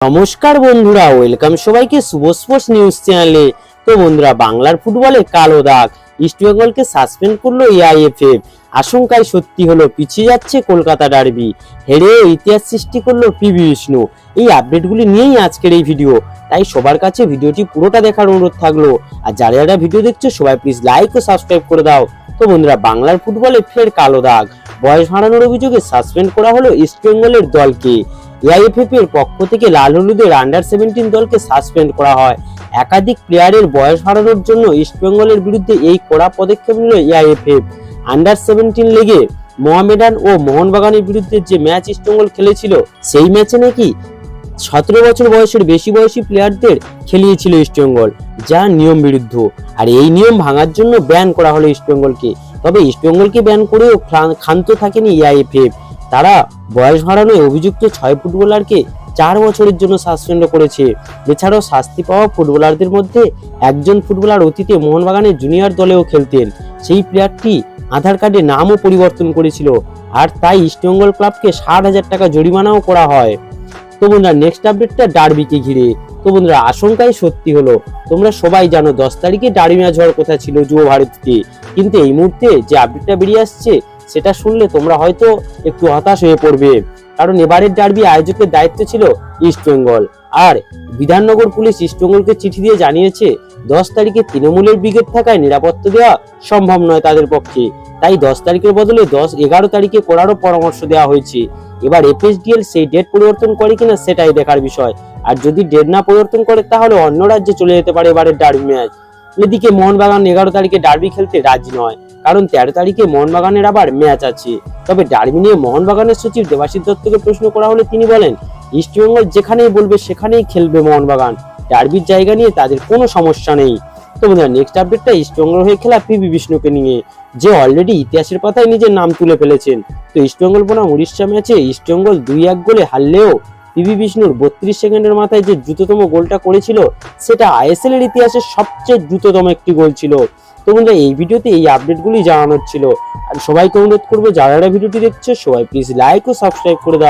নমস্কার বন্ধুরা, ওয়েলকাম সবাইকে শুভ স্পোর্টস নিউজ চ্যানেলে। তো বন্ধুরা, বাংলার ফুটবলে কালো দাগ, ইস্ট বেঙ্গলকে সাসপেন্ড করল এআইএফএফ। আশঙ্কায় সত্যি হলো, পিছিয়ে যাচ্ছে কলকাতা ডার্বি। হেরে ইতিহাস সৃষ্টি করল পিবি বিষ্ণু। এই আপডেটগুলি নিয়েই আজকের এই ভিডিও। তাই সবার কাছে ভিডিওটি পুরোটা দেখার অনুরোধ থাকল। আর যারা যারা ভিডিও দেখছ, সবাই প্লিজ লাইক ও সাবস্ক্রাইব করে দাও। তো বন্ধুরা, বাংলার ফুটবলে ফের কালো দাগ। বয়স বাড়ানোর অভিযোগে সাসপেন্ড করা হলো ইস্ট বেঙ্গলের দলকে। এআইএফএফ এর পক্ষ থেকে লাল হলুদের আন্ডার সেভেন্টিন দলকে সাসপেন্ড করা হয়। একাধিক প্লেয়ারের বয়স হারানোর জন্য ইস্টবেঙ্গলের বিরুদ্ধে এই কড়া পদক্ষেপ নিল এআইএফএফ। আন্ডার সেভেন্টিন লিগে মোহামেডান ও মোহনবাগানের বিরুদ্ধে যে ম্যাচ ইস্টবেঙ্গল খেলেছিল, সেই ম্যাচে নাকি সতেরো বছর বয়সের বেশি বয়সী প্লেয়ারদের খেলিয়েছিল ইস্টবেঙ্গল যা নিয়ম বিরুদ্ধ। আর এই নিয়ম ভাঙার জন্য ব্যান করা হলো ইস্টবেঙ্গলকে তবে ইস্টবেঙ্গলকে ব্যান করেও ক্ষান্ত থাকেনি এআইএফএফ। তারা বয়স বাড়ানোয় অভিযুক্ত ছয় ফুটবলারকে চার বছরের জন্য সাসপেন্ড করেছে। এছাড়াও শাস্তি পাওয়া ফুটবলারদের মধ্যে একজন ফুটবলার অতীতে মোহনবাগানের জুনিয়র দলেও খেলতেন। সেই প্লেয়ারটি আধার কার্ডে নামও পরিবর্তন করেছিল আর তাই ইস্টবেঙ্গল ক্লাবকে ষাট হাজার টাকা জরিমানাও করা হয়। তো বন্ধুরা নেক্সট আপডেটটা ডার্বিকে ঘিরে। তো বন্ধুরা, আশঙ্কাই সত্যি হলো, তোমরা সবাই জানো দশ তারিখে ডার্বি ম্যাচ হওয়ার কথা ছিল যুব ভারতীতে কিন্তু এই মুহূর্তে যে আপডেটটা বেরিয়ে আসছে সেটা শুনলে তোমরা হয়তো একটু হতাশ হয়ে পড়বে। কারণ এবারের ডার্বি আয়োজকের দায়িত্ব ছিল ইস্টবেঙ্গল আর বিধাননগর পুলিশ ইস্টবেঙ্গলকে চিঠি দিয়ে জানিয়েছে, দশ তারিখে তৃণমূলের ব্রিগেড থাকায় নিরাপত্তা দেওয়া সম্ভব নয় তাদের পক্ষে। তাই দশ তারিখের বদলে দশ এগারো তারিখে করারও পরামর্শ দেওয়া হয়েছে। এবার এফএসডিএল সেই ডেট পরিবর্তন করে কিনা সেটাই দেখার বিষয়। আর যদি ডেট না পরিবর্তন করে, তাহলে অন্য রাজ্যে চলে যেতে পারে এবারের ডার্বি ম্যাচ এদিকে মোহনবাগান এগারো তারিখে ডার্বি খেলতে রাজি নয়। কারণ তেরো তারিখে মোহনবাগানের আবার ম্যাচ আছে। তবে ডার্বি নিয়ে মোহনবাগানের সচিব দেবাশিস দত্তকে প্রশ্ন করা হলে তিনি বলেন ইস্টবেঙ্গল যেখানেই বলবে সেখানেই খেলবে মোহনবাগান। ডার্বির জায়গা নিয়ে তাদের কোনো সমস্যা নেই। তো বন্ধুরা নেক্সট আপডেটটা ইস্টবেঙ্গল হয়ে খেলা পিবি বিষ্ণুকে নিয়ে, যে অলরেডি ইতিহাসের পাতায় নিজের নাম তুলে ফেলেছেন। তো ইস্টবেঙ্গল বনাম উড়িষ্যা ম্যাচে ইস্টবেঙ্গল দুই এক গোলে হারলেও পিবি বিষ্ণুর বত্রিশ সেকেন্ডের মাথায় যে দ্রুততম গোলটা করেছিল, সেটা আইএসএল এর ইতিহাসে সবচেয়ে দ্রুততম একটি গোল ছিল। তো বন্ধুরা, এই ভিডিওতে এই আপডেটগুলি জানানোর ছিল। আর সবাইকে অনুরোধ করব, যারা ভিডিওটি দেখছে, সবাই প্লিজ লাইক ও সাবস্ক্রাইব করে দাও।